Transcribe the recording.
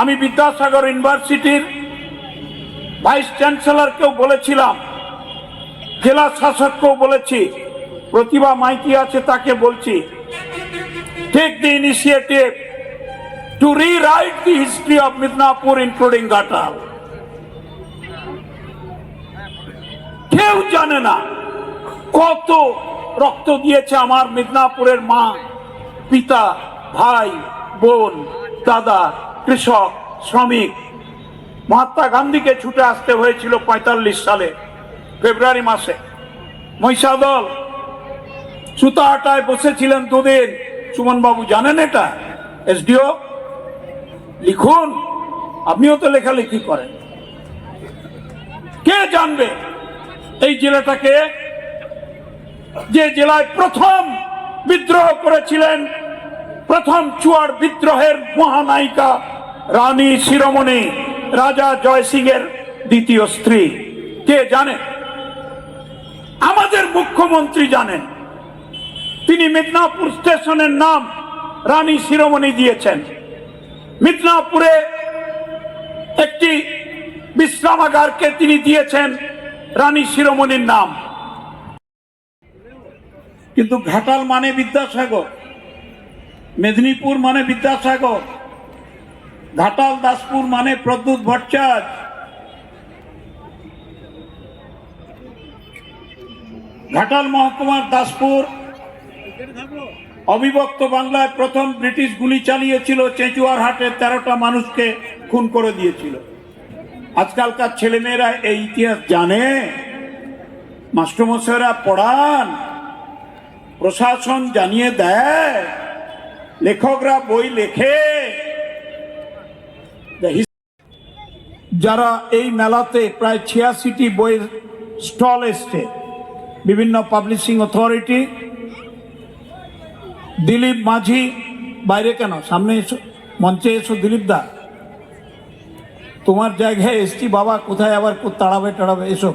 আমি বিদ্যাসাগর ইউনিভার্সিটির ভাইস চ্যান্সেলরকেও বলেছিলাম, জেলা শাসককেও বলেছি, প্রতিভা মাইতি আছে তাকে বলছি take the initiative to rewrite the history of Midnapore including Ghatal কেউ জানে না কত রক্ত দিয়েছে আমার মিদনাপুরের মা, পিতা, ভাই, বোন, দাদা কৃষক, শ্রমিক। মহাত্মা গান্ধীকে ছুটে আসতে হয়েছিল পঁয়তাল্লিশ সালে, ফেব্রুয়ারি মাসে। মহিষাদল সুতাহাটায় বসেছিলেন দুদিন। সুমন বাবু জানেন এটা? এসডিও? লিখুন। আপনিও তো লেখালেখি করেন। কে জানবে? এই জেলাটাকে যে জেলায় প্রথম বিদ্রোহ করেছিলেন প্রথম চুয়ার বিদ্রোহের মহানায়িকা রানী শিরোমণি, রাজা জয় সিং এর দ্বিতীয় স্ত্রী। কে জানে? আমাদের মুখ্যমন্ত্রী জানেন। তিনি মিদনাপুর স্টেশনের নাম রানী শিরোমণি দিয়েছেন। মিদনাপুরে একটি বিশ্রামাগারকে তিনি দিয়েছেন রানী শিরোমণির নাম। কিন্তু ঘাটাল মানে বিদ্যাসাগর। মেদিনীপুর মানে বিদ্যাসাগর, ঘাটাল, দাসপুর মানে প্রদ্যুৎ ভট্টাচার্য। ঘাটাল মহকুমার দাসপুর, অবিভক্ত বাংলায় প্রথম ব্রিটিশ গুলি চালিয়েছিল চেঁচুয়ার হাটে তেরোটা মানুষকে খুন করে দিয়েছিল। আজকালকার ছেলেমেয়েরা এই ইতিহাস জানে মাস্টারমশাইরা পড়ান, প্রশাসন জানিয়ে দেয়। লেখকরা বই লেখে। যারা এই মেলাতে প্রায় ছিয়াশিটি বইয়ের স্টল এসছে, বিভিন্ন পাবলিশিং অথরিটি, দিলীপ মাঝি, বাইরে কেন? সামনে এসো, মঞ্চে এসো দিলীপ দা। তোমার জায়গায় এসছি বাবা, কোথায় আবার তাড়াবে, টাড়াবে, এসো।